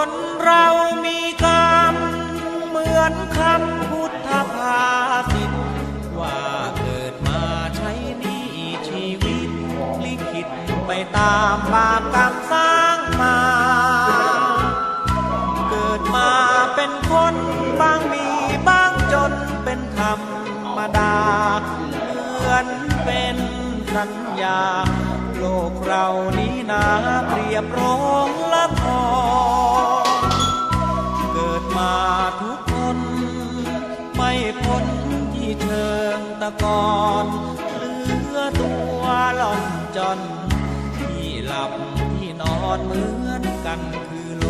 คนเรามีกรรม เหมือนคำพุทธภาษิตว่าเกิดมาใช้นี้ชีวิต ลิขิตไปตามบาปกรรมสร้างมา เกิดมาเป็นคนบางมีบางจนเป็นธรรมดา เหมือนเป็นสัญญา โลกเรานี้นาเปรียบรองละคร ไม่พ้นที่เชิงตะกอนเหลือตัวล่อนจอนที่หลับที่นอนเหมือนกันคือโล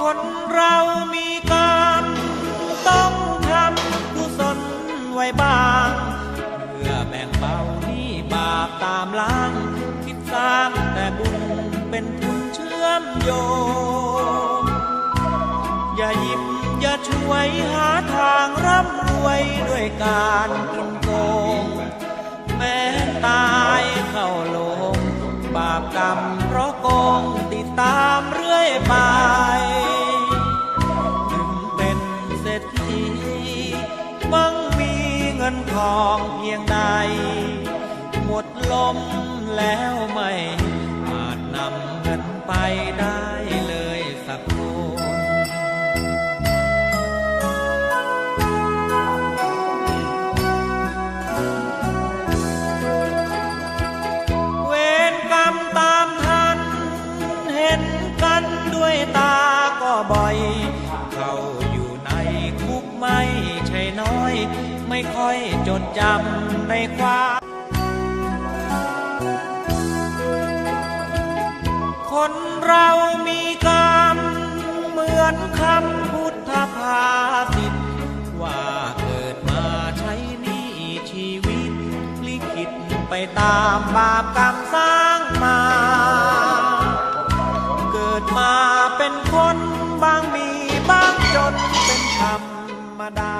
คนเรามีกรรมต้องทำกุศลไว้บ้าง ปตามล้าง คิดสร้างแต่บุญเป็นทุนเชื่อมโยง อย่าหยิบอย่าช่วยหาทางร่ำรวยด้วยการกินโกง แม้ตายเข้าลง บาปกรรมเพราะโกงติดตามเรื่อยไปถึงเป็นเศรษฐีมั่งมีเงินทองเพียงใด ดลมแล้วไม่อาจนำเงินไปได้เลยสักคนเวรกรรมตามทัน เห็นกันด้วยตาก็บ่อย เข้าอยู่ในคุกไม่ใช่น้อย ไม่ค่อยจดจำในความ คนเรามีกรรม เหมือนคำพุทธภาษิตว่าเกิดมาใช้นี้ชีวิต ลิขิตไปตามบาปกรรมสร้างมา เกิดมาเป็นคนบางมีบางจนเป็นธรรมดา